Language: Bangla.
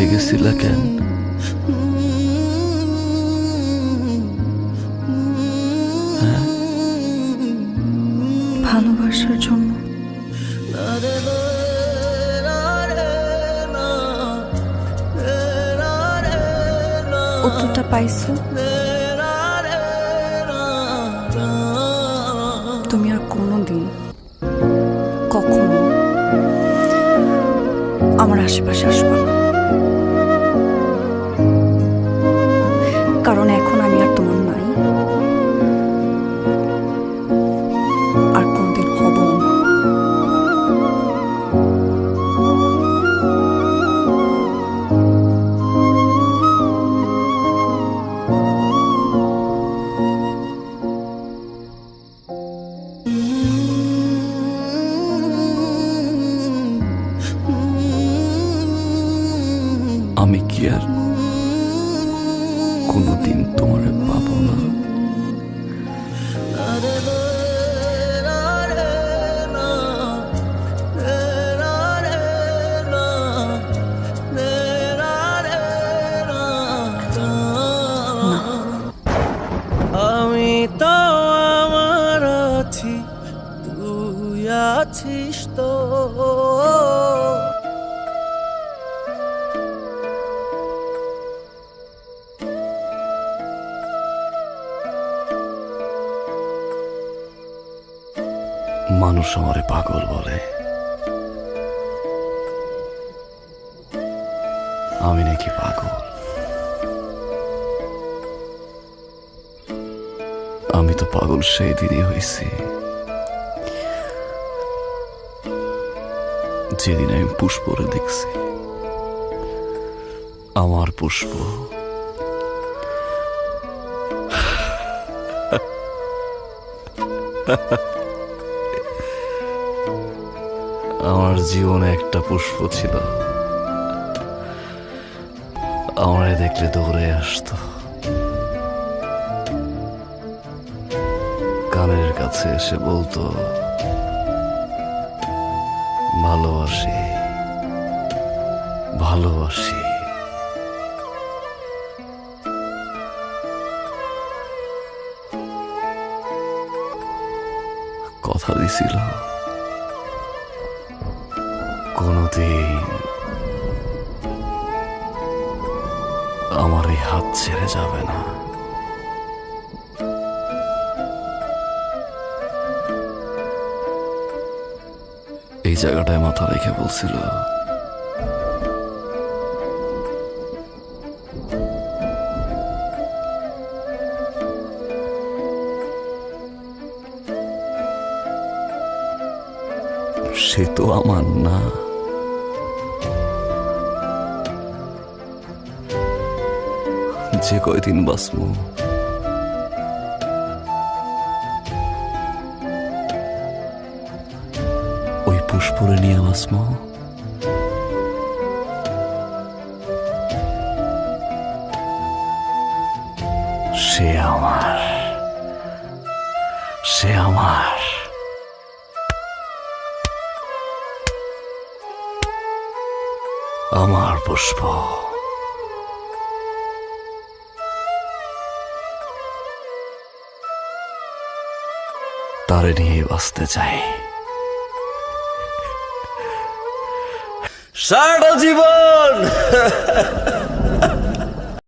হয়ে গেছিলা কেন? ভালোবাসার জন্য। উত্তরটা পাইছো? তুমি আর কোনোদিন কখনো আমার আশেপাশে আসবে না। কারণ এখন আমি কি আর কোনোদিন তোমার পাবো না? মানুষ আমারে পাগল বলে। আমি নাকি পাগল? আমি তো পাগল সেই দিনই হয়েছি। যেদিন আমি পুষ্পরে দেখছি, আমার পুষ্প আমার জীবনে একটা পুষ্প ছিল। আমারে দেখলে দৌড়ে আসতো। কানের কাছে এসে বলতো, ভালোবাসি ভালোবাসি। কথা দিছিল। কোনদিন আমার এই হাত ছেড়ে যাবে না। এই জায়গাটায় মাথা রেখে বলছিল, সে তো আমার না। যে কয়দিন বাসমু ওই পুষ্পরে নিয়ে বাসমু সে আমার। সে আমার। আমার পুষ্প। তারে নিয়ে বাঁচতে চাই। সারা জীবন!